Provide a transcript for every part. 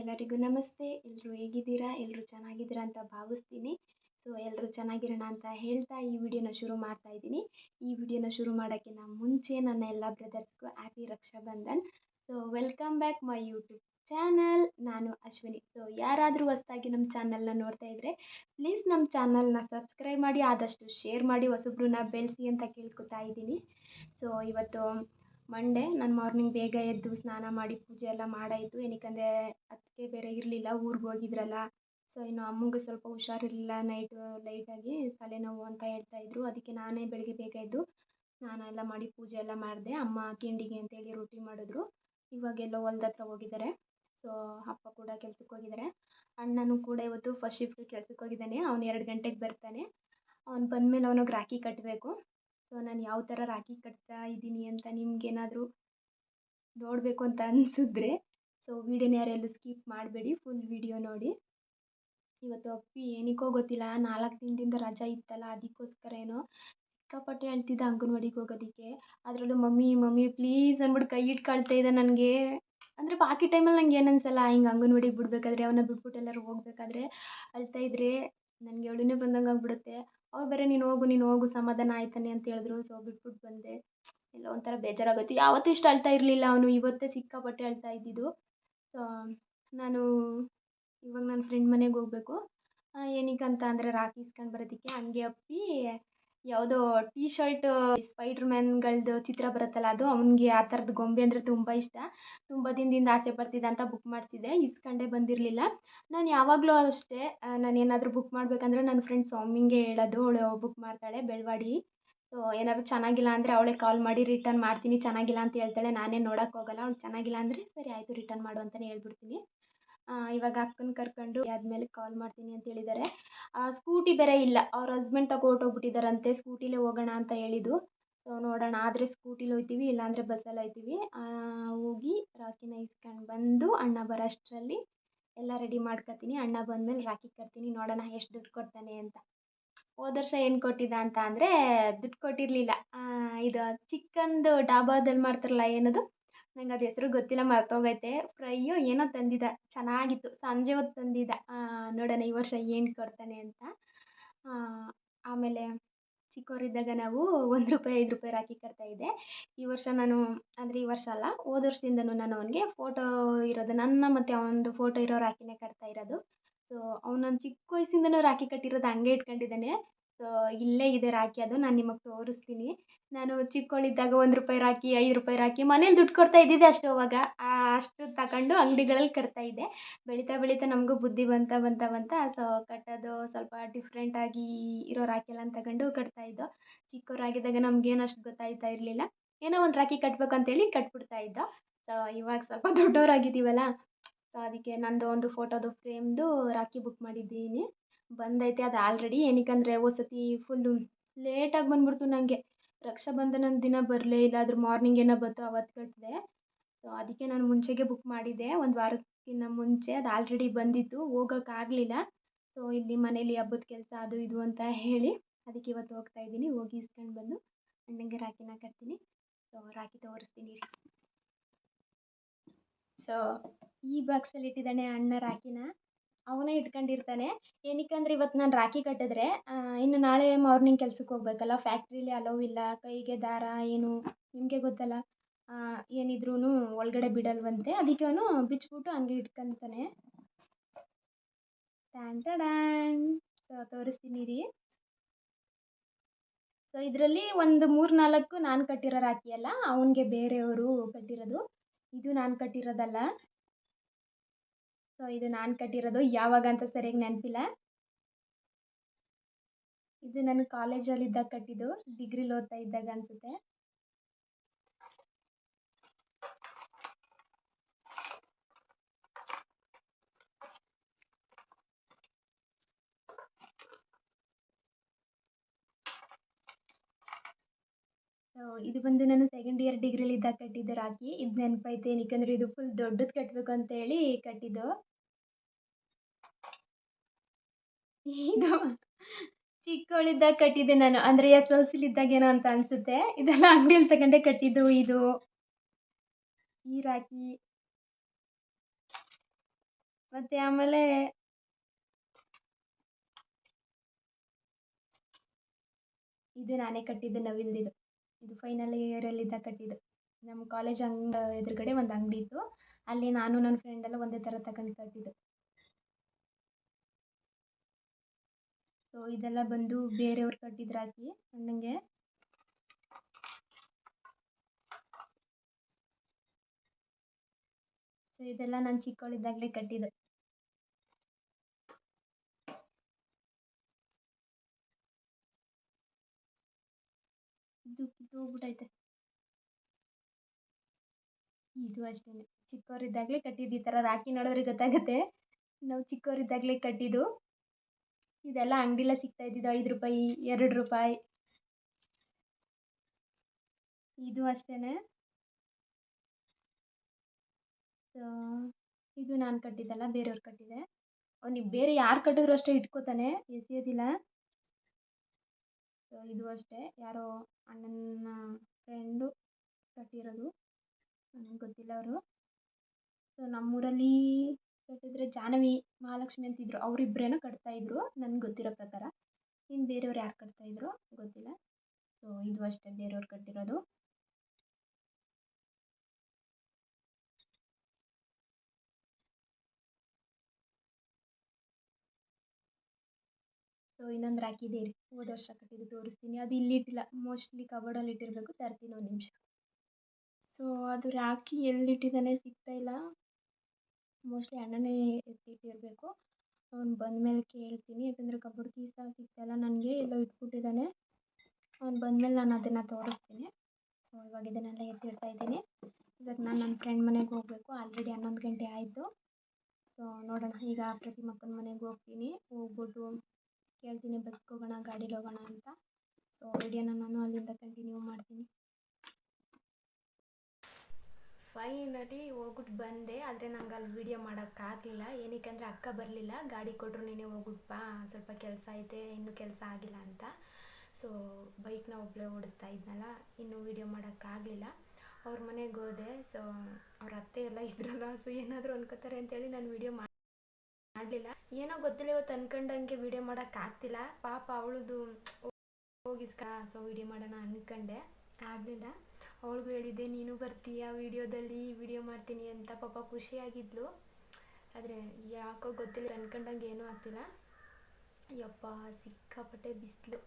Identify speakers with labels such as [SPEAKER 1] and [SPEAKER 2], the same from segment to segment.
[SPEAKER 1] ಎಲ್ಲರಿಗೂ ನಮಸ್ತೆ. ಎಲ್ಲರೂ ಹೇಗಿದ್ದೀರಾ? ಎಲ್ಲರೂ ಚೆನ್ನಾಗಿದ್ದೀರಾ ಅಂತ ಭಾವಿಸ್ತೀನಿ. ಸೊ ಎಲ್ಲರೂ ಚೆನ್ನಾಗಿರೋಣ ಅಂತ ಹೇಳ್ತಾ ಈ ವಿಡಿಯೋನ ಶುರು ಮಾಡ್ತಾ ಇದ್ದೀನಿ. ಈ ವಿಡಿಯೋನ ಶುರು ಮಾಡೋಕ್ಕಿಂತ ಮುಂಚೆ ನನ್ನ ಎಲ್ಲ ಬ್ರದರ್ಸ್ಗೂ happy Raksha Bandhan. So welcome back my YouTube channel ನಾನು ಅಶ್ವಿನಿ. ಸೊ ಯಾರಾದರೂ ಹೊಸ್ದಾಗಿ ನಮ್ಮ ಚಾನಲ್ನ ನೋಡ್ತಾ ಇದ್ದರೆ ಪ್ಲೀಸ್ ನಮ್ಮ ಚಾನಲ್ನ ಸಬ್ಸ್ಕ್ರೈಬ್ ಮಾಡಿ, ಆದಷ್ಟು ಶೇರ್ ಮಾಡಿ, ಹೊಸಬ್ರನ್ನ ಬೆಳೆಸಿ ಅಂತ ಕೇಳ್ಕೊತಾ ಇದ್ದೀನಿ. ಸೊ ಇವತ್ತು ಮಂಡೇ ನಾನು ಮಾರ್ನಿಂಗ್ ಬೇಗ ಎದ್ದು ಸ್ನಾನ ಮಾಡಿ ಪೂಜೆ ಎಲ್ಲ ಮಾಡಾಯಿತು. ಏನಕ್ಕಂದರೆ ಅದಕ್ಕೆ ಬೇರೆ ಇರಲಿಲ್ಲ, ಊರಿಗೆ ಹೋಗಿದ್ರಲ್ಲ. ಸೊ ಇನ್ನು ಅಮ್ಮಂಗೆ ಸ್ವಲ್ಪ ಹುಷಾರಿರಲಿಲ್ಲ ನೈಟು ಲೈಟಾಗಿ ತಲೆನೋವು ಅಂತ ಹೇಳ್ತಾ ಇದ್ದರು ಅದಕ್ಕೆ ನಾನೇ ಬೆಳಗ್ಗೆ ಬೇಗ ಎದ್ದು ಸ್ನಾನ ಎಲ್ಲ ಮಾಡಿ ಪೂಜೆ ಎಲ್ಲ ಮಾಡಿದೆ. ಅಮ್ಮ ತಿಂಡಿಗೆ ಅಂತೇಳಿ ರೊಟ್ಟಿ ಮಾಡಿದ್ರು. ಇವಾಗೆಲ್ಲೋ ಹೊಲ್ದ ಹತ್ರ ಹೋಗಿದ್ದಾರೆ. ಸೊ ಅಪ್ಪ ಕೂಡ ಕೆಲ್ಸಕ್ಕೆ ಹೋಗಿದ್ದಾರೆ. ಅಣ್ಣನೂ ಕೂಡ ಇವತ್ತು ಫಸ್ಟ್ ಶಿಫ್ಟ್ ಕೆಲ್ಸಕ್ಕೆ ಹೋಗಿದ್ದಾನೆ. ಅವ್ನು ಎರಡು ಗಂಟೆಗೆ ಬರ್ತಾನೆ. ಅವ್ನು ಬಂದಮೇಲೆ ಅವನಿಗೆ ರಾಖಿ ಕಟ್ಟಬೇಕು ಸೊ, ನಾನು ಯಾವ ಥರ ರಾಖಿ ಕಟ್ತಾ ಇದ್ದೀನಿ ಅಂತ ನಿಮ್ಗೇನಾದರೂ ನೋಡಬೇಕು ಅಂತ ಅನಿಸಿದ್ರೆ, ಸೊ, ವೀಡಿಯೋನ ಯಾರೆಲ್ಲೂ ಸ್ಕಿಪ್ ಮಾಡಬೇಡಿ ಫುಲ್ ವೀಡಿಯೋ ನೋಡಿ. ಇವತ್ತು ಅಪ್ಪಿ ಏನಕ್ಕೋ ಗೊತ್ತಿಲ್ಲ, ನಾಲ್ಕು ದಿನದಿಂದ ರಜಾ ಇತ್ತಲ್ಲ, ಅದಕ್ಕೋಸ್ಕರ ಏನೋ ಸಿಕ್ಕಾಪಟ್ಟೆ ಅಳ್ತಿದ್ದ ಅಂಗನವಾಡಿಗೆ ಹೋಗೋದಕ್ಕೆ. ಅದರಲ್ಲೂ ಮಮ್ಮಿ ಮಮ್ಮಿ ಪ್ಲೀಸ್ ಅಂದ್ಬಿಟ್ಟು ಕೈ ಇಟ್ಕೊಳ್ತಾ ಇದ್ದ ನನಗೆ. ಅಂದರೆ ಬಾಕಿ ಟೈಮಲ್ಲಿ ನಂಗೆ ಏನು ಅನ್ಸಲ್ಲ ಹಿಂಗೆ ಅಂಗನವಾಡಿಗೆ ಬಿಡಬೇಕಾದ್ರೆ ಅವನ್ನ ಬಿಟ್ಬಿಟ್ಟು ಎಲ್ಲರೂ ಹೋಗ್ಬೇಕಾದ್ರೆ ಅಳ್ತಾ ಇದ್ದರೆ ನನಗೆ ಅಳುನೇ ಬಂದಂಗೆ ಆಗ್ಬಿಡುತ್ತೆ. ಅವ್ರು ಬೇರೆ ನೀನು ಹೋಗು ನೀನು ಹೋಗು, ಸಮಾಧಾನ ಆಯ್ತಾನೆ ಅಂತ ಹೇಳಿದ್ರು. ಸೊ ಬಿಟ್ಬಿಟ್ಟು ಬಂದೆ. ಎಲ್ಲೋ ಒಂಥರ ಬೇಜಾರಾಗುತ್ತೆ ಯಾವತ್ತೂ ಇಷ್ಟು ಅಳ್ತಾ ಇರಲಿಲ್ಲ ಅವನು, ಇವತ್ತೇ ಸಿಕ್ಕಾಪಟ್ಟೆ ಅಳ್ತಾ ಇದ್ದಿದ್ದು. ಸೊ ನಾನು ಇವಾಗ ನನ್ನ ಫ್ರೆಂಡ್ ಮನೆಗೆ ಹೋಗಬೇಕು. ಅಂತ ಅಂದರೆ ರಾಖಿ ಇಸ್ಕೊಂಡು ಬರೋದಕ್ಕೆ ಹಂಗೆ ಅಪ್ಪಿ ಯಾವುದೋ ಟೀ ಶರ್ಟ್ ಸ್ಪೈಡ್ರ್ ಮ್ಯಾನ್ಗಳದ್ದು ಚಿತ್ರ ಬರುತ್ತಲ್ಲ, ಅದು ಅವನಿಗೆ ಆ ಥರದ್ದು ಗೊಂಬೆ ಅಂದರೆ ತುಂಬ ಇಷ್ಟ. ತುಂಬ ದಿನದಿಂದ ಆಸೆ ಪಡ್ತಿದ್ದ ಅಂತ ಬುಕ್ ಮಾಡಿಸಿದೆ ಇಸ್ಕೊಂಡೇ ಬಂದಿರಲಿಲ್ಲ. ನಾನು ಯಾವಾಗಲೂ ಅಷ್ಟೇ ನಾನು ಏನಾದರೂ ಬುಕ್ ಮಾಡಬೇಕಂದ್ರೆ ನನ್ನ ಫ್ರೆಂಡ್ ಸೌಮ್ಯಂಗೆ ಹೇಳೋದು. ಅವಳು ಬುಕ್ ಮಾಡ್ತಾಳೆ ಬೆಳವಾಡಿ ಸೊ ಏನಾದ್ರು ಚೆನ್ನಾಗಿಲ್ಲ ಅಂದರೆ ಅವಳೇ ಕಾಲ್ ಮಾಡಿ ರಿಟರ್ನ್ ಮಾಡ್ತೀನಿ. ಚೆನ್ನಾಗಿಲ್ಲ ಅಂತ ಹೇಳ್ತಾಳೆ. ನಾನೇ ನೋಡೋಕ್ಕೋಗಲ್ಲ. ಅವಳು ಚೆನ್ನಾಗಿಲ್ಲ ಅಂದರೆ ಸರಿ, ಆಯಿತು ರಿಟರ್ನ್ ಮಾಡು ಅಂತಲೇ ಹೇಳ್ಬಿಡ್ತೀನಿ. ಇವಾಗ ಅಕ್ಕನ ಕರ್ಕೊಂಡು ಆದಮೇಲೆ ಕಾಲ್ ಮಾಡ್ತೀನಿ ಅಂತ ಹೇಳಿದ್ದಾರೆ ಸ್ಕೂಟಿ ಬೇರೆ ಇಲ್ಲ. ಅವ್ರ ಹಸ್ಬೆಂಡ್ ತಗೊ ಹೊರ್ಟೋಗ್ಬಿಟ್ಟಿದ್ದಾರಂತೆ ಸ್ಕೂಟಿಲೇ ಹೋಗೋಣ ಅಂತ ಹೇಳಿದ್ದು. ಸೊ ನೋಡೋಣ. ಆದರೆ ಸ್ಕೂಟಿಲಿ ಹೋಗ್ತೀವಿ ಇಲ್ಲಾಂದರೆ ಬಸ್ಸಲ್ಲಿ ಹೋಗ್ತೀವಿ ಹೋಗಿ ರಾಖಿನ ಇಸ್ಕೊಂಡು ಬಂದು ಅಣ್ಣ ಬರೋ ಅಷ್ಟರಲ್ಲಿ ಎಲ್ಲ ರೆಡಿ ಮಾಡ್ಕೊತೀನಿ. ಅಣ್ಣ ಬಂದಮೇಲೆ ರಾಖಿ ಕಟ್ತೀನಿ. ನೋಡೋಣ ಎಷ್ಟು ದುಡ್ಡು ಕೊಡ್ತಾನೆ ಅಂತ. ಹೋದ ವರ್ಷ ಏನು ಕೊಟ್ಟಿದ್ದ ಅಂತ ಅಂದರೆ ದುಡ್ಡು ಕೊಟ್ಟಿರಲಿಲ್ಲ. ಇದು ಚಿಕ್ಕಂದು ಡಾಬಾದಲ್ಲಿ ಮಾಡ್ತಾರಲ್ಲ, ಏನದು? ನಂಗೆ ಅದು ಹೆಸರು ಗೊತ್ತಿಲ್ಲ, ಮರ್ತೋಗೈತೆ. ಫ್ರೈಯೋ ಏನೋ ತಂದಿದ್ದ ಚೆನ್ನಾಗಿತ್ತು. ಸಂಜೆ ಹೊತ್ತು ತಂದಿದ್ದ ನೋಡೋಣ ಈ ವರ್ಷ ಏನು ಕೊಡ್ತಾನೆ ಅಂತ. ಆಮೇಲೆ ಚಿಕ್ಕವರಿದ್ದಾಗ ನಾವು ಒಂದು ರೂಪಾಯಿ, ಐದು ರೂಪಾಯಿ ರಾಖಿ ಕಟ್ತಾಯಿದ್ದೆ ಈ ವರ್ಷ ನಾನು, ಅಂದರೆ ಈ ವರ್ಷ ಅಲ್ಲ, ಹೋದ ವರ್ಷದಿಂದನೂ ನಾನು ಅವನಿಗೆ ಫೋಟೋ ಇರೋದು, ನನ್ನ ಮತ್ತು ಅವನದು ಫೋಟೋ ಇರೋ ರಾಖಿನೇ ಕಟ್ತಾ ಇರೋದು. ಸೊ ಅವ್ನು ನಾನು ಚಿಕ್ಕ ವಯಸ್ಸಿಂದನೂ ರಾಖಿ ಕಟ್ಟಿರೋದು ಹಂಗೆ ಇಟ್ಕೊಂಡಿದ್ದಾನೆ. ಸೊ, ಇಲ್ಲೇ ಇದೆ ರಾಖಿ ಅದು ನಾನು ನಿಮಗೆ ತೋರಿಸ್ತೀನಿ. ನಾನು ಚಿಕ್ಕವಳಿದ್ದಾಗ ಒಂದು ರೂಪಾಯಿ ರಾಖಿ, ಐದು ರೂಪಾಯಿ ರಾಖಿ ಮನೇಲಿ ದುಡ್ಡು ಕೊಡ್ತಾ ಇದ್ದಿದ್ದೆ ಅಷ್ಟು ಅವಾಗ. ಅಷ್ಟು ತಗೊಂಡು ಅಂಗಡಿಗಳಲ್ಲಿ ಕಟ್ತಾ ಇದ್ದೆ. ಬೆಳೀತಾ ಬೆಳೀತಾ ನಮಗೂ ಬುದ್ಧಿ ಬಂತ ಬಂತ ಬಂತ, ಸೊ, ಕಟ್ಟೋದು ಸ್ವಲ್ಪ ಡಿಫ್ರೆಂಟಾಗಿ ಇರೋ ರಾಖಿ ಎಲ್ಲ ತಗೊಂಡು ಕಟ್ತಾ ಇದ್ದೋ. ಚಿಕ್ಕವರಾಗಿದ್ದಾಗ ನಮ್ಗೇನು ಅಷ್ಟು ಗೊತ್ತಾಯ್ತಾ ಇರಲಿಲ್ಲ. ಏನೋ ಒಂದು ರಾಖಿ ಕಟ್ಬೇಕು ಅಂತೇಳಿ ಕಟ್ಬಿಡ್ತಾ ಇದ್ದೋ. ಸೊ, ಇವಾಗ ಸ್ವಲ್ಪ ದೊಡ್ಡವರಾಗಿದ್ದೀವಲ್ಲ ಸೊ, ಅದಕ್ಕೆ ನಂದು ಒಂದು ಫೋಟೋದು ಫ್ರೇಮ್ದು ರಾಖಿ ಬುಕ್ ಮಾಡಿದ್ದೀನಿ. ಬಂದೈತೆ ಅದು ಆಲ್ರೆಡಿ ಏನಕ್ಕಂದರೆ ಹೋದ ಸತಿ ಫುಲ್ಲು ಲೇಟಾಗಿ ಬಂದ್ಬಿಡ್ತು ನನಗೆ ರಕ್ಷಾಬಂಧನದ ದಿನ ಬರಲೇ ಇಲ್ಲ. ಅದ್ರ ಮಾರ್ನಿಂಗ್ ಏನೋ ಬಂತು ಅವತ್ತು ಕಟ್ಟಿದೆ ಸೊ ಅದಕ್ಕೆ ನಾನು ಮುಂಚೆಗೆ ಬುಕ್ ಮಾಡಿದ್ದೆ. ಒಂದು ವಾರಕ್ಕಿಂತ ಮುಂಚೆ ಅದು ಆಲ್ರೆಡಿ ಬಂದಿತ್ತು. ಹೋಗೋಕ್ಕಾಗಲಿಲ್ಲ ಸೊ ಇಲ್ಲಿ ಮನೇಲಿ ಹಬ್ಬದ ಕೆಲಸ ಅದು ಇದು ಅಂತ ಹೇಳಿ ಅದಕ್ಕೆ ಇವತ್ತು ಹೋಗ್ತಾ ಇದ್ದೀನಿ. ಹೋಗಿ ಇಸ್ಕೊಂಡು ಬಂದು ಅಣ್ಣಂಗೆ ರಾಖಿನ ಕಟ್ತೀನಿ. ಸೊ ರಾಖಿ ತೋರಿಸ್ತೀನಿ ಸೊ ಈ ಬಾಕ್ಸಲ್ಲಿ ಇಟ್ಟಿದ್ದಾನೆ ಅಣ್ಣ ರಾಖಿನ. ಅವನೇ ಇಟ್ಕೊಂಡಿರ್ತಾನೆ. ಏನಕ್ಕಂದ್ರೆ ಇವತ್ತು ನಾನು ರಾಖಿ ಕಟ್ಟಿದ್ರೆ ಇನ್ನು ನಾಳೆ ಮಾರ್ನಿಂಗ್ ಕೆಲ್ಸಕ್ಕೆ ಹೋಗ್ಬೇಕಲ್ಲ ಫ್ಯಾಕ್ಟ್ರಿಲಿ ಅಲೋ ಇಲ್ಲ, ಕೈಗೆ ದಾರ ಏನು, ನಿಮಗೆ ಗೊತ್ತಲ್ಲ ಏನಿದ್ರೂ ಒಳಗಡೆ ಬಿಡಲ್ವಂತೆ. ಅದಕ್ಕೆ ಅವನು ಬಿಚ್ಚಿಬಿಟ್ಟು ಹಂಗೆ ಇಟ್ಕೊಂತಾನೆ. ಸೊ ತೋರಿಸ್ತೀನಿ ರೀ. ಸೊ ಇದರಲ್ಲಿ ಒಂದು ಮೂರು ನಾಲ್ಕು ನಾನು ಕಟ್ಟಿರೋ ರಾಖಿ ಅಲ್ಲ, ಅವನಿಗೆ ಬೇರೆಯವರು ಕಟ್ಟಿರೋದು. ಇದು ನಾನು ಕಟ್ಟಿರೋದಲ್ಲ. ಸೊ ಇದು ನಾನು ಕಟ್ಟಿರೋದು. ಯಾವಾಗ ಅಂತ ಸರಿಯಾಗಿ ನೆನಪಿಲ್ಲ. ಇದು ನಾನು ಕಾಲೇಜಲ್ಲಿದ್ದಾಗ ಕಟ್ಟಿದ್ದು. ಡಿಗ್ರಿಲಿ ಓದ್ತಾ ಇದ್ದಾಗ ಅನಿಸುತ್ತೆ. ಇದು ಬಂದು ನಾನು ಸೆಕೆಂಡ್ ಇಯರ್ ಡಿಗ್ರಿಲಿ ಇದ್ದಾಗ ಕಟ್ಟಿದ್ದು ರಾಖಿ. ಇದು ನೆನಪೈತೆ ಏನಕ್ಕಂದ್ರೆ ಇದು ಫುಲ್ ದೊಡ್ಡದು ಕಟ್ಟಬೇಕು ಅಂತೇಳಿ ಕಟ್ಟಿದ್ದು. ಇದು ಚಿಕ್ಕವಳಿದ್ದಾಗ ಕಟ್ಟಿದ್ದೆ ನಾನು. ಅಂದರೆ ಎಸ್ ಎಲ್ ಸಿಲಿದ್ದಾಗೇನೋ ಅಂತ ಅನಿಸುತ್ತೆ. ಇದೆಲ್ಲ ಅಂಗಡಿಯಲ್ಲಿ ತಗೊಂಡೆ ಕಟ್ಟಿದ್ದು ಇದು. ಈ ರಾಖಿ. ಮತ್ತೆ ಆಮೇಲೆ ಇದು ನಾನೇ ಕಟ್ಟಿದ್ದು ನವಿಲ್ದಿದು. ಇದು ಫೈನಲ್ ಇಯರಲ್ಲಿದ್ದಾಗ ಕಟ್ಟಿದ್ದು. ನಮ್ಮ ಕಾಲೇಜ್ ಅಂಗ ಎದುರುಗಡೆ ಒಂದು ಅಂಗಡಿ ಇತ್ತು. ಅಲ್ಲಿ ನಾನು ನನ್ನ ಫ್ರೆಂಡ್ ಎಲ್ಲ ಒಂದೇ ಥರ ತಗೊಂಡು ಕಟ್ಟಿದ್ದು. ಸೊ ಇದೆಲ್ಲ ಬಂದು ಬೇರೆಯವ್ರು ಕಟ್ಟಿದ್ರು ರಾಖಿ ಅಣ್ಣಂಗೆ ಸೊ ಇದೆಲ್ಲ ನಾನು ಚಿಕ್ಕವಳಿದ್ದಾಗಲೇ ಕಟ್ಟಿದ್ದು. ಇದು ಕಿತ್ತೋಗ್ಬಿಟ್ಟೈತೆ ಇದು ಅಷ್ಟೇ, ಚಿಕ್ಕವರಿದ್ದಾಗಲೇ ಕಟ್ಟಿದ್ದು ಈ ಥರ ರಾಖಿ ನೋಡಿದ್ರೆ ಗೊತ್ತಾಗುತ್ತೆ. ನಾವು ಚಿಕ್ಕವರಿದ್ದಾಗಲೇ ಕಟ್ಟಿದ್ದು. ಇದೆಲ್ಲ ಅಂಗಡಿಲೇ ಸಿಗ್ತಾ ಇದ್ದಿದ್ದು, ಐದು ರೂಪಾಯಿ, ಎರಡು ರೂಪಾಯಿ. ಇದು ಅಷ್ಟೇ ಇದು ನಾನು ಕಟ್ಟಿದ್ದಲ್ಲ, ಬೇರೆಯವ್ರು ಕಟ್ಟಿದೆ. ಅವ್ನಿಗೆ ಬೇರೆ ಯಾರು ಕಟ್ಟಿದ್ರು ಅಷ್ಟೇ ಇಟ್ಕೋತಾನೆ, ಎಸೆಯೋದಿಲ್ಲ. ಸೊ ಇದು ಅಷ್ಟೇ. ಯಾರೋ ಅಣ್ಣನ ಫ್ರೆಂಡು ಕಟ್ಟಿರೋದು. ನನಗೆ ಗೊತ್ತಿಲ್ಲ ಅವರು. ಸೊ ನಮ್ಮೂರಲ್ಲಿ ಕಟ್ಟಿದ್ರೆ ಜಾಹ್ನವಿ, ಮಹಾಲಕ್ಷ್ಮಿ ಅಂತಿದ್ರು. ಕಟ್ತಾ ಕಟ್ತಾಯಿದ್ರು ನನಗೆ ಗೊತ್ತಿರೋ ಪ್ರಕಾರ. ಇನ್ನು ಬೇರೆಯವ್ರು ಯಾರು ಕಟ್ತಾಯಿದ್ರು ಗೊತ್ತಿಲ್ಲ. ಸೊ ಇದು ಅಷ್ಟೇ ಬೇರೆಯವ್ರು ಕಟ್ಟಿರೋದು. ಸೊ ಇನ್ನೊಂದು ರ್ಯಾಕ್ ಇದೆ ರೀ ಹೋದ ವರ್ಷ ಕಟ್ಟಿದ್ದು ತೋರಿಸ್ತೀನಿ. ಅದು ಇಲ್ಲಿ ಇಟ್ಟಿಲ್ಲ. ಮೋಸ್ಟ್ಲಿ ಕಬೋರ್ಡಲ್ಲಿ ಇಟ್ಟಿರಬೇಕು. ತರ್ತೀನಿ ಒಂದು ನಿಮಿಷ. ಸೊ ಅದು ಎಲ್ಲಿಟ್ಟಿದ್ದಾನೆ ಸಿಗ್ತಾ ಇಲ್ಲ. ಮೋಸ್ಟ್ಲಿ ಅಣ್ಣನೇ ಎತ್ತಿಟ್ಟಿರಬೇಕು ಅವ್ನು ಬಂದಮೇಲೆ ಕೇಳ್ತೀನಿ. ಯಾಕಂದರೆ ಕಬೋರ್ಡ್ ಕೀ ಸಿಗ್ತಾ ಇಲ್ಲ ನನಗೆ. ಎಲ್ಲೋ ಇಟ್ಬಿಟ್ಟಿದ್ದಾನೆ. ಅವ್ನು ಬಂದಮೇಲೆ ನಾನು ಅದನ್ನು ತೋರಿಸ್ತೀನಿ. ಸೊ ಇವಾಗ ಇದನ್ನೆಲ್ಲ ಎತ್ತಿಡ್ತಾ ಇದ್ದೀನಿ. ಇವಾಗ ನಾನು ನನ್ನ ಫ್ರೆಂಡ್ ಮನೆಗೆ ಹೋಗಬೇಕು. ಆಲ್ರೆಡಿ ಹನ್ನೊಂದು ಗಂಟೆ ಆಯಿತು. ಸೊ ನೋಡೋಣ. ಈಗ ಪ್ರತಿಮಕ್ಕನ ಮನೆಗೆ ಹೋಗ್ತೀನಿ. ಹೋಗ್ಬಿಟ್ಟು ಕೇಳ್ತೀನಿ ಬಸ್ಗೆ ಹೋಗೋಣ ಗಾಡೀಲಿ ಹೋಗೋಣ ಅಂತ. ಸೊ ವಿಡಿಯೋನ ನಾನು ಅಲ್ಲಿಂದ ಕಂಟಿನ್ಯೂ ಮಾಡ್ತೀನಿ. ಫೈನಲಿ ಹೋಗ್ಬಿಟ್ಟು ಬಂದೆ, ಆದರೆ ನಂಗೆ ಅಲ್ಲಿ ವೀಡಿಯೋ ಮಾಡೋಕ್ಕಾಗಲಿಲ್ಲ ಏನಕ್ಕೆ ಅಂದರೆ ಅಕ್ಕ ಬರಲಿಲ್ಲ. ಗಾಡಿ ಕೊಟ್ಟರು ನೀನೆ ಹೋಗ್ಬಿಟ್ಟು ಸ್ವಲ್ಪ ಕೆಲಸ ಐತೆ, ಇನ್ನೂ ಕೆಲಸ ಆಗಿಲ್ಲ ಅಂತ. ಸೊ ಬೈಕ್ನ ಒಬ್ಬಳೇ ಓಡಿಸ್ತಾ ಇದ್ನಲ್ಲ, ಇನ್ನೂ ವೀಡಿಯೋ ಮಾಡೋಕ್ಕಾಗಲಿಲ್ಲ ಅವ್ರ ಮನೆಗೆ ಹೋದೆ. ಸೊ ಅವ್ರ ಅತ್ತೆ ಎಲ್ಲ ಇದ್ರಲ್ಲ ಸೊ ಏನಾದರೂ ಅನ್ಕೋತಾರೆ ಅಂತೇಳಿ ನಾನು ವೀಡಿಯೋ ಮಾಡಲಿಲ್ಲ. ಏನೋ ಗೊತ್ತಿಲ್ಲ, ಇವತ್ತು ಅನ್ಕೊಂಡಂಗೆ ವಿಡಿಯೋ ಮಾಡೋಕ್ಕಾಗ್ತಿಲ್ಲ ಪಾಪ ಅವಳದು ಹೋಗಿಸ್ಕ ಸೊ ವಿಡಿಯೋ ಮಾಡೋಣ ಅನ್ಕೊಂಡೆ. ಆಗಲಿಲ್ಲ. ಅವಳಿಗೂ ಹೇಳಿದ್ದೆ, ನೀನು ಬರ್ತೀಯ ವಿಡಿಯೋದಲ್ಲಿ? ವಿಡಿಯೋ ಮಾಡ್ತೀನಿ ಅಂತ. ಪಾಪ ಖುಷಿಯಾಗಿದ್ಲು. ಆದರೆ ಯಾಕೋ ಗೊತ್ತಿಲ್ಲ, ಅನ್ಕೊಂಡಂಗೆ ಏನೂ ಆಗ್ತಿಲ್ಲ. ಯಪ್ಪ, ಸಿಕ್ಕಾಪಟ್ಟೆ ಬಿಸಿಲು.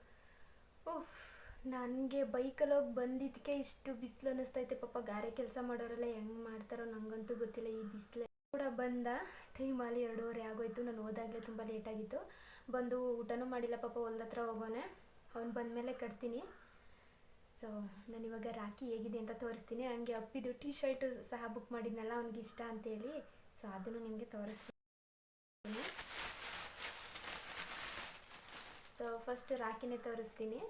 [SPEAKER 1] ಓಹ್ ನನಗೆ ಬೈಕಲ್ಲಿ ಹೋಗಿ ಬಂದಿದ್ದಕ್ಕೆ ಇಷ್ಟು ಬಿಸಿಲು ಅನ್ನಿಸ್ತೈತೆ. ಪಾಪ ಗಾರೆ ಕೆಲಸ ಮಾಡೋರೆಲ್ಲ ಹೆಂಗೆ ಮಾಡ್ತಾರೋ ನನಗಂತೂ ಗೊತ್ತಿಲ್ಲ ಈ ಬಿಸಿಲು. ಕೂಡ ಬಂದ ಟೈಮಲ್ಲಿ ಎರಡೂವರೆ ಆಗೋಯ್ತು. ನಾನು ಹೋದಾಗಲೇ ತುಂಬ ಲೇಟಾಗಿತ್ತು ಬಂದು ಊಟನೂ ಮಾಡಿಲ್ಲ, ಪಾಪ ಹೊಲ್ದ ಹತ್ರ ಹೋಗೋನೆ. ಅವ್ನು ಬಂದಮೇಲೆ ಕಟ್ತೀನಿ. ಸೊ ನಾನು ಇವಾಗ ರಾಖಿ ಹೇಗಿದೆ ಅಂತ ತೋರಿಸ್ತೀನಿ. ಹಂಗೆ ಅಪ್ಪಿದು ಟಿ ಶರ್ಟು ಸಹ ಬುಕ್ ಮಾಡಿದ್ನಲ್ಲ, ಅವ್ನಿಗೆ ಇಷ್ಟ ಅಂತೇಳಿ ಸೊ ಅದನ್ನು ನಿಮಗೆ ತೋರಿಸ್ತೀನಿ. ಸೊ ಫಸ್ಟ್ ರಾಖಿನೇ ತೋರಿಸ್ತೀನಿ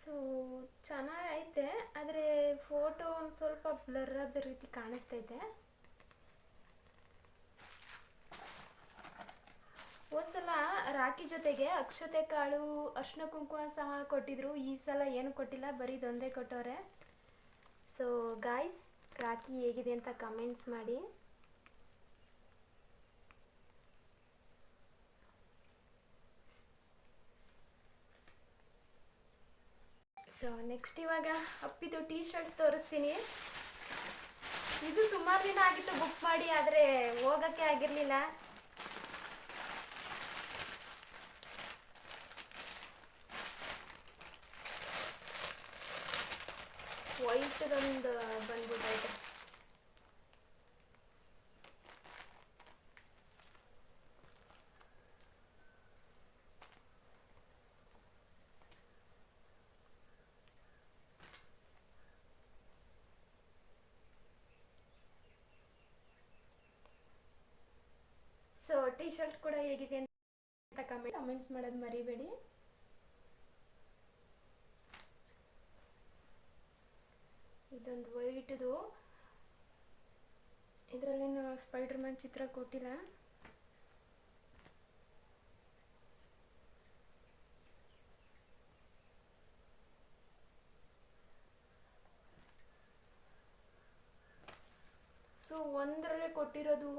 [SPEAKER 1] ಸೊ ಚೆನ್ನಾಗೈತೆ ಆದರೆ ಫೋಟೋ ಒಂದು ಸ್ವಲ್ಪ ಬ್ಲರ್ ಆದ ರೀತಿ ಇದೆ. ಹೋದ್ಸಲ ರಾಖಿ ಜೊತೆಗೆ ಅಕ್ಷತೆ ಕಾಳು ಅರ್ಶಿನ ಕುಂಕುಮ ಸಹ ಕೊಟ್ಟಿದ್ರು. ಈ ಸಲ ಏನು ಕೊಟ್ಟಿಲ್ಲ, ಬರೀ ಇದೊಂದೇ ಕೊಟ್ಟವ್ರೆ. ಸೊ ಗಾಯ್ಸ್ ರಾಖಿ ಹೇಗಿದೆ ಅಂತ ಕಮೆಂಟ್ಸ್ ಮಾಡಿ. ಸೊ ನೆಕ್ಸ್ಟ್ ಇವಾಗ ಅಪ್ಪಿದು ಟೀ ಶರ್ಟ್ ತೋರಿಸ್ತೀನಿ. ಸುಮಾರು ದಿನ ಆಗಿತ್ತು ಬುಕ್ ಮಾಡಿ ಆದರೆ ಹೋಗಕ್ಕೆ ಆಗಿರಲಿಲ್ಲ. ವಯಸ್ಸದೊಂದು ಬಂದ್ಬಿಟ್ಟೈತೆ ಸೊ ಟೀ ಶರ್ಟ್ ಕೂಡ ಹೇಗಿದೆ ಅಂತ ಕಮೆಂಟ್ ಕಮೆಂಟ್ಸ್ ಮಾಡೋದು ಮರಿಬೇಡಿ. ಇದೊಂದು ವೈಟ್ದು. ಇದರಲ್ಲೇನು ಸ್ಪೈಡರ್ ಮ್ಯಾನ್ ಚಿತ್ರ ಕೊಟ್ಟಿಲ್ಲ ಸೊ ಒಂದರಲ್ಲೇ ಕೊಟ್ಟಿರೋದು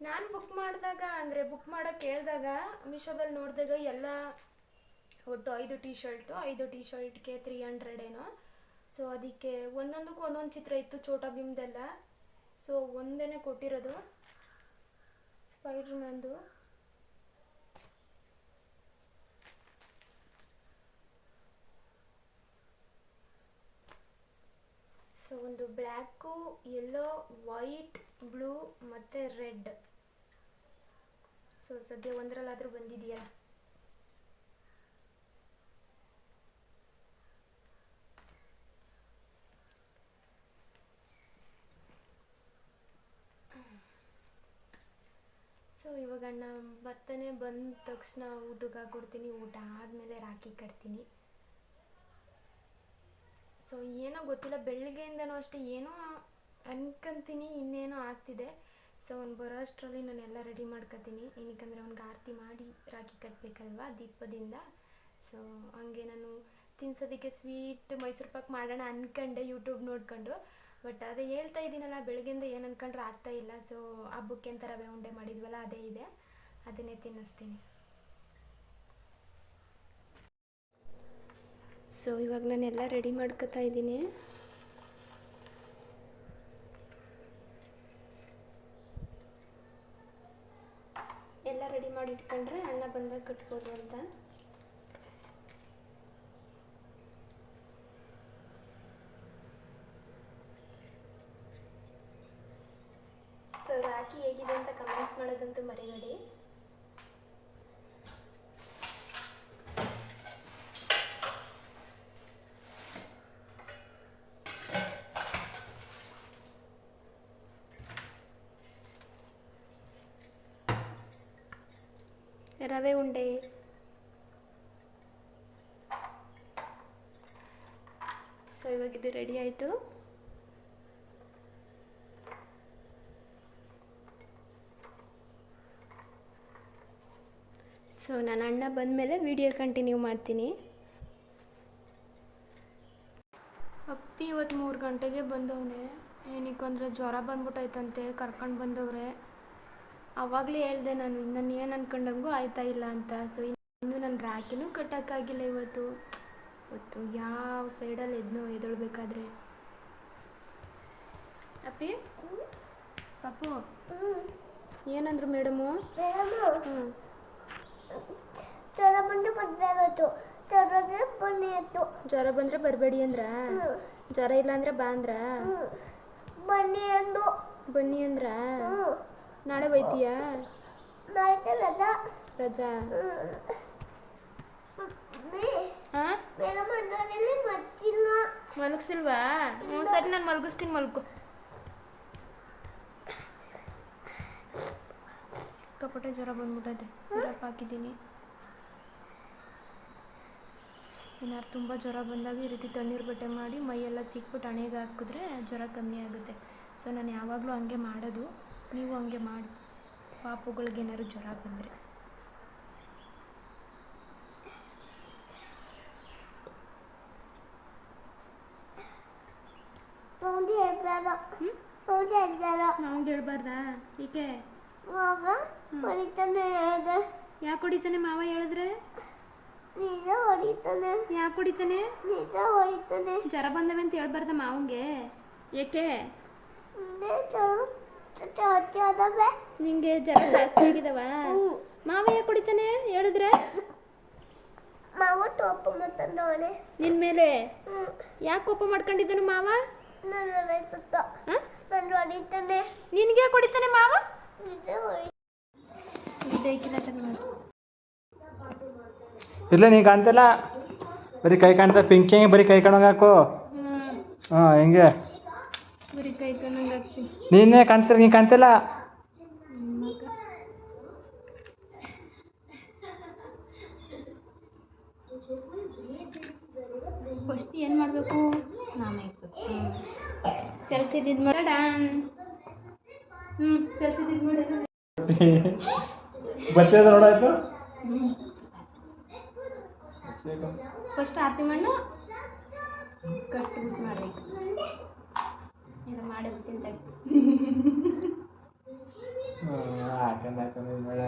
[SPEAKER 1] ನಾನು ಬುಕ್ ಮಾಡಿದಾಗ, ಅಂದರೆ ಬುಕ್ ಮಾಡೋಕೆ ಕೇಳಿದಾಗ ಮೀಶೋದಲ್ಲಿ ನೋಡಿದಾಗ ಎಲ್ಲ ಒಟ್ಟು ಐದು ಟೀ ಶರ್ಟು ಐದು ಟೀ ಶರ್ಟ್ಗೆ ತ್ರೀ ಹಂಡ್ರೆಡ್ ಏನೋ. ಸೊ ಅದಕ್ಕೆ ಒಂದೊಂದಕ್ಕೂ ಒಂದೊಂದು ಚಿತ್ರ ಇತ್ತು ಚೋಟಾ ಭೀಮ್ದೆಲ್ಲ. ಸೊ ಒಂದೇ ಕೊಟ್ಟಿರೋದು. ಸ್ಪೈಡ್ರ್ ಸೊ ಒಂದು ಬ್ಲ್ಯಾಕು ಯೆಲ್ಲೋ ವೈಟ್ ಬ್ಲೂ ಮತ್ತು ರೆಡ್. ಸೊ ಸದ್ಯ ಒಂದರಲ್ಲಾದರೂ ಬಂದಿದೆಯಾ? ಸೊ ಇವಾಗ ಅಣ್ಣ ಭತ್ತನೇ ಬಂದ ತಕ್ಷಣ ಊಟಕ್ಕೆ ಹಾಕ್ಕೊಡ್ತೀನಿ ಊಟ ಆದಮೇಲೆ ರಾಖಿ ಕಟ್ತೀನಿ. ಸೊ ಏನೋ ಗೊತ್ತಿಲ್ಲ ಬೆಳಗ್ಗೆಯಿಂದನೂ ಅಷ್ಟೇ, ಏನೋ ಅನ್ಕೊಂತೀನಿ, ಇನ್ನೇನೋ ಆಗ್ತಿದೆ. ಸೊ ಅವ್ನು ಬರೋ ಅಷ್ಟರಲ್ಲಿ ನಾನು ಎಲ್ಲ ರೆಡಿ ಮಾಡ್ಕೊತೀನಿ. ಏನಕ್ಕಂದರೆ ಅವ್ನಿಗೆ ಆರತಿ ಮಾಡಿ ರಾಖಿ ಕಟ್ಟಬೇಕಲ್ವಾ ದೀಪದಿಂದ. ಸೊ ಹಂಗೆ ನಾನು ತಿನ್ಸೋದಕ್ಕೆ ಸ್ವೀಟ್ ಮೈಸೂರು ಪಾಕ್ ಮಾಡೋಣ ಅಂದ್ಕೊಂಡೆ ಯೂಟ್ಯೂಬ್ ನೋಡ್ಕೊಂಡು. ಬಟ್ ಅದೇ ಹೇಳ್ತಾ ಇದ್ದೀನಲ್ಲ, ಬೆಳಗ್ಗೆಯಿಂದ ಏನು ಅನ್ಕೊಂಡ್ರೆ ಆಗ್ತಾ ಇಲ್ಲ. ಸೊ ಹಬ್ಬಕ್ಕೆ ರವೆ ಉಂಡೆ ಮಾಡಿದ್ವಲ್ಲ, ಅದೇ ಇದೆ. ಅದನ್ನೇ ತಿನ್ನಿಸ್ತೀನಿ. ಸೊ ಇವಾಗ ನಾನೆಲ್ಲ ರೆಡಿ ಮಾಡ್ಕೊತಾ ಇದ್ದೀನಿ ಎಲ್ಲ ರೆಡಿ ಮಾಡಿ ಇಟ್ಕೊಂಡ್ರೆ ಅಣ್ಣ ಬಂದಾಗ ಕಟ್ಬೋದು ಅಂತ ಸೊ ರಾಖಿ ಹೇಗಿದೆ ಅಂತ ಕಮೆಂಟ್ಸ್ ಮಾಡೋದಂತೂ ಮರಿಬೇಡಿ ರವೆ ಉಂಡೆ. ಸೊ ಇವಾಗ ಇದು ರೆಡಿ ಆಯಿತು. ಸೊ ನನ್ನ ಅಣ್ಣ ಬಂದಮೇಲೆ ವಿಡಿಯೋ ಕಂಟಿನ್ಯೂ ಮಾಡ್ತೀನಿ. ಅಪ್ಪಿ ಇವತ್ತು ಮೂರು ಗಂಟೆಗೆ ಬಂದವನೆ. ಏನಕ್ಕಂದ್ರೆ ಜ್ವರ ಬಂದ್ಬಿಟ್ಟೈತಂತೆ ಕರ್ಕೊಂಡು ಬಂದವ್ರೆ. ಆವಾಗಲೇ ಹೇಳ್ದೆ ನಾನು ನಾನು ಏನು ಅನ್ಕೊಂಡಂಗೂ ಆಯ್ತಾ ಇಲ್ಲ ಅಂತ. ಸೊ ಇನ್ನು ನನ್ನ ರಾಕಿನೂ ಕಟ್ಟೋಕ್ಕಾಗಿಲ್ಲ ಇವತ್ತು. ಇವತ್ತು ಯಾವ ಸೈಡಲ್ಲಿ ಎದ್ನೋ ಎದೊಳ್ಬೇಕಾದ್ರೆ ಅಪ್ಪಿ? ಪಾಪು? ಏನಂದ್ರು ಮೇಡಮು?
[SPEAKER 2] ಜ್ವರ ಬಂದು ಬರಬೇಕು
[SPEAKER 1] ಜ್ವರ ಬಂದರೆ ಬರಬೇಡಿ ಅಂದ್ರ? ಜ್ವರ ಇಲ್ಲ ಅಂದ್ರೆ ಬಾ ಅಂದ್ರ?
[SPEAKER 2] ಬನ್ನಿ ಅಂದು.
[SPEAKER 1] ಬನ್ನಿ ಅಂದ್ರ? ನಾಳೆ
[SPEAKER 2] ನಾಯ್ತು ರಜಾ.
[SPEAKER 1] ಮಲಗಿಸಿಲ್ವಾ? ಹ್ಞೂ ಸರಿ ನಾನು ಮಲಗಿಸ್ತೀನಿ ಮಲ್ಕೊ ಸಿಕ್ಕಾಪಟ್ಟೆ ಜ್ವರ ಬಂದ್ಬಿಟ್ಟೈತೆ ಸಿರಪ್ ಹಾಕಿದ್ದೀನಿ. ಏನಾದ್ರು ತುಂಬ ಜ್ವರ ಬಂದಾಗ ಈ ರೀತಿ ತಣ್ಣೀರು ಬಟ್ಟೆ ಮಾಡಿ ಮೈಯೆಲ್ಲ ಸಿಕ್ಬಿಟ್ಟು ಹಣೆಗೆ ಹಾಕಿದ್ರೆ ಜ್ವರ ಕಮ್ಮಿ ಆಗುತ್ತೆ. ಸೊ ನಾನು ಯಾವಾಗಲೂ ಹಂಗೆ ಮಾಡೋದು. ನೀವು ಹಂಗೆ ಮಾಡಿ. ಪಾಪುಗಳಿಗೇನಾದ್ರು ಜ್ವರ ಬಂದರೆ. ನಾವು ಹೇಳ್ಬಾರ್ದಾ? ಏಕೆ? ಯಾಕೆ ಹೊಡಿತಾನೆ ಮಾವ ಹೇಳಿದ್ರೆ?
[SPEAKER 2] ನಿಜ ಹೊಡಿತಾನೆ.
[SPEAKER 1] ಯಾಕೆ ಹೊಡಿತಾನೆ?
[SPEAKER 2] ನಿಜ ಹೊಡಿತಾನೆ.
[SPEAKER 1] ಜ್ವರ ಬಂದವೆ ಅಂತ ಹೇಳ್ಬಾರ್ದ ಮಾವಂಗೆ? ಏಕೆ? ನಿಂಗೆ ಜ್ವರ ಜಾಸ್ತಿ ಆಗಿದವ ಮಾವ ಯಾಕೆ ಕುಡಿತಾನೆ ಹೇಳಿದ್ರೆ
[SPEAKER 2] ಮಾವ ಕೋಪ ಮತ್ತಂದವನೆ
[SPEAKER 1] ನಿನ್ ಮೇಲೆ ಯಾಕೆ ಕೋಪ ಮಾಡ್ಕೊಂಡಿದ್ದನು ಮಾವ
[SPEAKER 2] ಹೊಡಿತಾನೆ
[SPEAKER 1] ನಿನ್ಗೆ ಕುಡಿತಾನೆ ಮಾವ
[SPEAKER 3] ಇಲ್ಲ ನೀ ಕಾಣ್ತಿಲ್ಲ ಬರೀ ಕೈ ಕಾಣ್ತಾ ಪಿಂಕಿ ಬರೀ ಕೈ ಕಾಣೋಂಗಾಕು ಹಾಂ ಹೆಂಗೆ
[SPEAKER 1] ಬರೀ ಕೈ ಕಣ್ಣಂಗೆ ಹಾಕ್ತೀನಿ
[SPEAKER 3] ನೀನೇ ಕಾಣ್ತಿರ ನೀ ಕಾಣ್ತಿಲ್ಲ?
[SPEAKER 1] ಫಸ್ಟ್ ಏನು ಮಾಡಬೇಕು? ಇಕ್ಬೇಕು ಸೆಲ್ಫಿ ದಿದ್ ಮಾಡ. ಹ್ಞೂ ಸೆಲ್ಫಿ ದಿದ್ ಮಾಡ.
[SPEAKER 3] ಬರ್ತದೆ ನೋಡಾಯ್ತು
[SPEAKER 1] ಫಸ್ಟ್ ಆರ್ತಿ ಮಣ್ಣು ಕಟ್ ಮಾಡ್ರಿ ಈಗ ಮಾಡಿ ಬಿಡ್ತೀನಿ
[SPEAKER 3] ಹಾಕಂಡ್ ಹಾಕಂಡ್ ಇದು ಮಾಡ.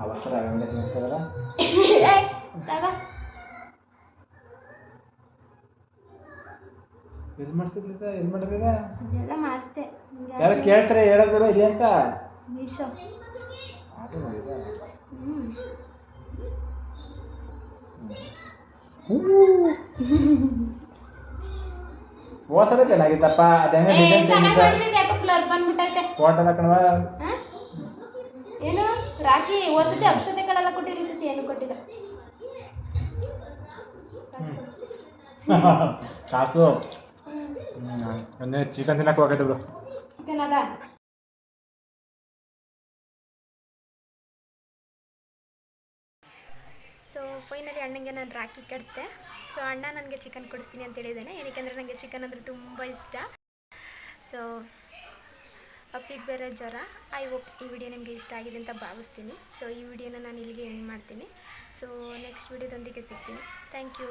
[SPEAKER 3] ಅವಸರ
[SPEAKER 1] ಇದು
[SPEAKER 3] ಎಲ್ಲ ಮಾಡ್ತಿದ್ಲಿದ ಎಲ್ಲಿ ಮಾಡಿದ್ರಿದ
[SPEAKER 1] ಮಾಡಿಸ್ದೆ.
[SPEAKER 3] ಯಾರು ಕೇಳ್ತಾರೆ ಹೇಳೋದು ಇದೆ ಅಂತ?
[SPEAKER 1] ಮೀಶೋ.
[SPEAKER 3] ಮಾಡಿದ
[SPEAKER 1] ಹ್ಞೂ
[SPEAKER 3] ಹೋಸಲ ಚೆನ್ನಾಗಿತ್ತಪ್ಪ. ಅದೇನೋ ಡಿಸೈನ್
[SPEAKER 1] ಯಾಕೋ ಬ್ಲರ್ ಬಂದ್ಬಿಟ್ಟೈತೆ.
[SPEAKER 3] ಫೋಟೋ ಹಾಕಣವ
[SPEAKER 1] ಏನು? ರಾಖಿ ಹೊಸತಿ ಅಕ್ಷತೆಗಳೆಲ್ಲ ಕೊಟ್ಟಿರಿ ಸತಿ ಏನು ಕೊಟ್ಟಿಲ್ಲ
[SPEAKER 3] ಕಾಸು. ಹ್ಞೂ ಚಿಕನ್ ತಿನ್ನಕ್ಕೆ ಹೋಗೈತೆ ಬಿಡು.
[SPEAKER 1] ಚಿಕನ್ ಅದ? ಅಣ್ಣಂಗೆ ನಾನು ರಾಖಿ ಕಟ್ತೆ ಸೊ ಅಣ್ಣ ನನಗೆ ಚಿಕನ್ ಕೊಡಿಸ್ತೀನಿ ಅಂತ ಹೇಳಿದ್ದೇನೆ ಏನಕ್ಕೆಂದರೆ ನನಗೆ ಚಿಕನ್ ಅಂದರೆ ತುಂಬ ಇಷ್ಟ. ಸೊ ಅಪ್ಪಿಗೆ ಬೇರೆ ಜ್ವರ. ಐ ಹೋಪ್ ಈ ವಿಡಿಯೋ ನಿಮಗೆ ಇಷ್ಟ ಆಗಿದೆ ಅಂತ ಭಾವಿಸ್ತೀನಿ. ಸೊ ಈ ವಿಡಿಯೋನ ನಾನು ಇಲ್ಲಿಗೆ ಎಂಡ್ ಮಾಡ್ತೀನಿ. ಸೊ ನೆಕ್ಸ್ಟ್ ವಿಡಿಯೋದೊಂದಿಗೆ ಸಿಗ್ತೀನಿ. Thank you